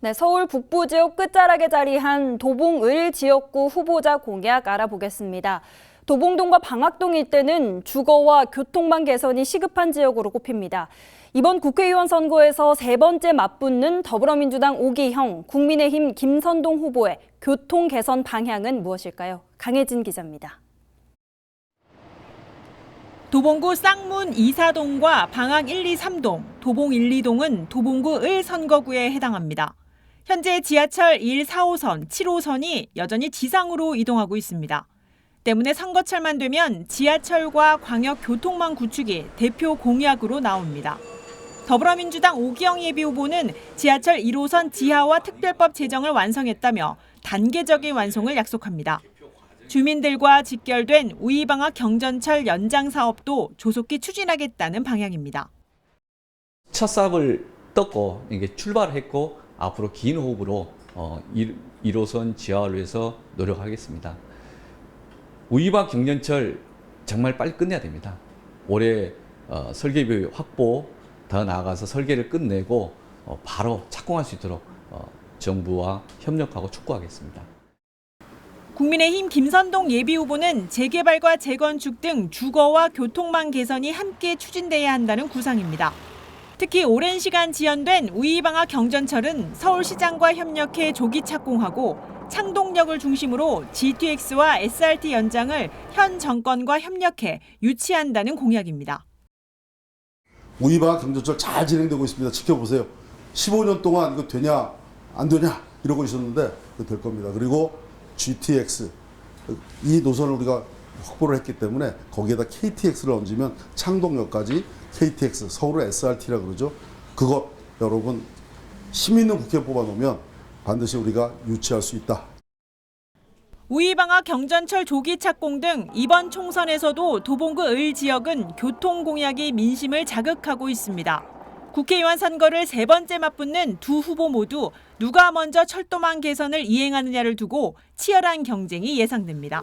네, 서울 북부 지역 끝자락에 자리한 도봉을 지역구 후보자 공약 알아보겠습니다. 도봉동과 방학동 일대는 주거와 교통망 개선이 시급한 지역으로 꼽힙니다. 이번 국회의원 선거에서 세 번째 맞붙는 더불어민주당 오기형, 국민의힘 김선동 후보의 교통 개선 방향은 무엇일까요? 강혜진 기자입니다. 도봉구 쌍문 이사동과 방학 1, 2, 3동, 도봉 1, 2동은 도봉구 을 선거구에 해당합니다. 현재 지하철 1, 4호선, 7호선이 여전히 지상으로 이동하고 있습니다. 때문에 선거철만 되면 지하철과 광역 교통망 구축이 대표 공약으로 나옵니다. 더불어민주당 오기영 예비후보는 지하철 1호선 지하화 특별법 제정을 완성했다며 단계적인 완성을 약속합니다. 주민들과 직결된 우이방학 경전철 연장 사업도 조속히 추진하겠다는 방향입니다. 첫 삽을 떴고 이게 출발했고 앞으로 긴 호흡으로 어, 1, 1호선 지하화를 위해서 노력하겠습니다. 우이박 경전철 정말 빨리 끝내야 됩니다. 올해 어, 설계비 확보 더 나아가서 설계를 끝내고 어, 바로 착공할 수 있도록 어, 정부와 협력하고 촉구하겠습니다. 국민의힘 김선동 예비후보는 재개발과 재건축 등 주거와 교통망 개선이 함께 추진돼야 한다는 구상입니다. 특히 오랜 시간 지연된 우이방학 경전철은 서울시장과 협력해 조기 착공하고 창동역을 중심으로 GTX와 SRT 연장을 현 정권과 협력해 유치한다는 공약입니다. 우이방학 경전철 잘 진행되고 있습니다. 지켜보세요. 15년 동안 이거 되냐 안 되냐 이러고 있었는데 될 겁니다. 그리고 GTX 이 노선을 우리가 확보를 했기 때문에 거기에다 KTX를 얹으면 창동역까지 KTX 서울의 SRT라 그러죠. 그거 여러분 힘 있는 국회 뽑아놓으면 반드시 우리가 유치할 수 있다. 우이방학 경전철 조기 착공 등 이번 총선에서도 도봉구 을 지역은 교통 공약이 민심을 자극하고 있습니다. 국회의원 선거를 세 번째 맞붙는 두 후보 모두 누가 먼저 철도망 개선을 이행하느냐를 두고 치열한 경쟁이 예상됩니다.